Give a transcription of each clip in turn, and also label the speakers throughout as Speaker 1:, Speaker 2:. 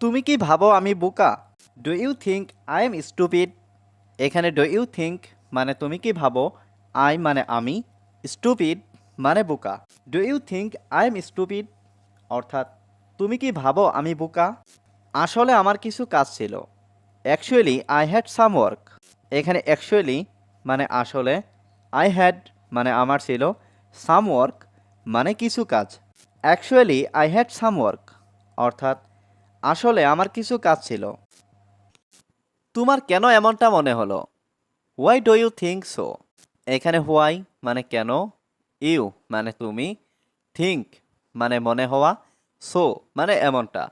Speaker 1: তুমি কি ভাবো আমি বোকা? Do you think I am stupid এখানে ডু ইউ থিঙ্ক মানে তুমি কি ভাবো? আই মানে আমি। স্টুপিড মানে বোকা। Do you think I am stupid অর্থাৎ, তুমি কি ভাবো আমি বোকা? আসলে আমার কিছু কাজ ছিল। Actually I had some work এখানে অ্যাকচুয়ালি মানে আসলে আই হ্যাড মানে আমার ছিল। সাম ওয়ার্ক মানে কিছু কাজ। Actually I had some work অর্থাৎ আসলে আমার কিছু কাজ ছিল। তোমার কেন এমনটা মনে হলো? Why do you think so এখানে হোয়াই মানে কেন? ইউ মানে তুমি। থিঙ্ক মানে মনে হওয়া। সো মানে এমনটা।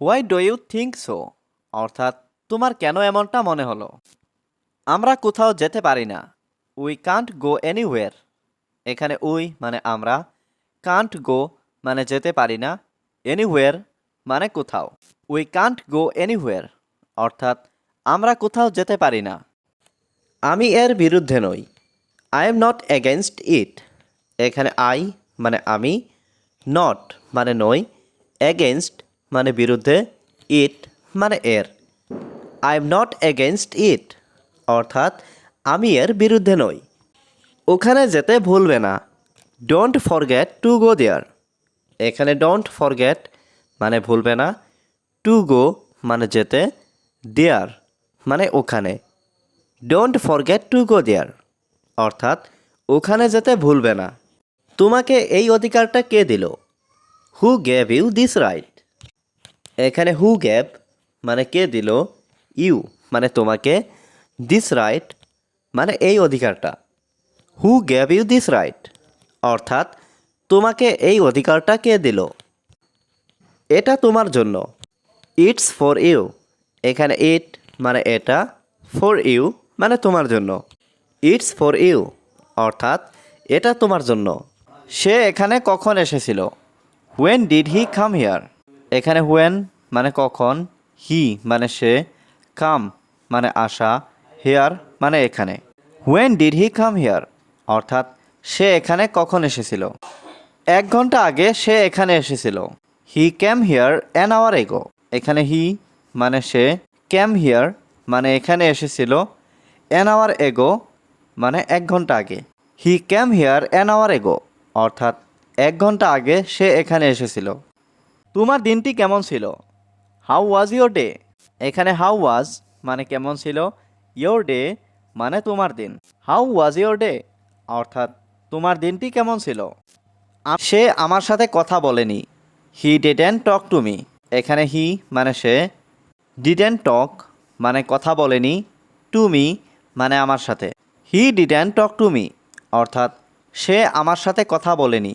Speaker 1: Why do you think so অর্থাৎ তোমার কেন এমনটা মনে হলো? আমরা কোথাও যেতে পারি না। উই কান্ট গো এনিওয়ের এখানে উই মানে আমরা। কান্ট গো মানে যেতে পারি না। এনিওয়ের মানে কোথাও। উই কান্ট গো এনিওয়ের অর্থাৎ আমরা কোথাও যেতে পারি না। আমি এর বিরুদ্ধে নই। I am not against it এখানে আই মানে আমি নট মানে নই। এগেনস্ট মানে বিরুদ্ধে ইট মানে এর। I am not against it অর্থাৎ আমি এর বিরুদ্ধে নই। ওখানে যেতে ভুলবে না। Don't forget to go there এখানে ডোন্ট ফরগেট মানে ভুলবে না। টু গো মানে যেতে দেয়ার মানে ওখানে। Don't forget to go there অর্থাৎ, ওখানে যেতে ভুলবে না। তোমাকে এই অধিকারটা কে দিল? Who gave you this right এখানে হু গ্যাপ মানে কে দিল? ইউ মানে তোমাকে। দিস রাইট মানে এই অধিকারটা। Who gave you this right অর্থাৎ, তোমাকে এই অধিকারটা কে দিল? এটা তোমার জন্য। ইটস ফর ইউ এখানে ইট মানে এটা ফর ইউ মানে তোমার জন্য। ইটস ফর ইউ অর্থাৎ এটা তোমার জন্য। সে এখানে কখন এসেছিল? When did he come here এখানে হোয়েন মানে কখন হি মানে সে কাম মানে আসা হেয়ার মানে এখানে। When did he come here অর্থাৎ সে এখানে কখন এসেছিল? এক ঘণ্টা আগে সে এখানে এসেছিল। He came here an hour ago এখানে হি মানে সে ক্যাম হিয়ার মানে এখানে এসেছিল অ্যান আওয়ার এগো মানে এক ঘণ্টা আগে। He came here an hour ago অর্থাৎ এক ঘণ্টা আগে সে এখানে এসেছিল। তোমার দিনটি কেমন ছিল? হাউ ওয়াজ ইয়োর ডে এখানে হাউ ওয়াজ মানে কেমন ছিল? ইয়োর ডে মানে তোমার দিন। হাউ ওয়াজ ইয়োর ডে অর্থাৎ তোমার দিনটি কেমন ছিল? সে আমার সাথে কথা বলেনি। He didn't talk to me এখানে হি মানে সে। ডিডেন টক মানে কথা বলেনি। টু মি মানে আমার সাথে। He didn't talk to me অর্থাৎ সে আমার সাথে কথা বলেনি।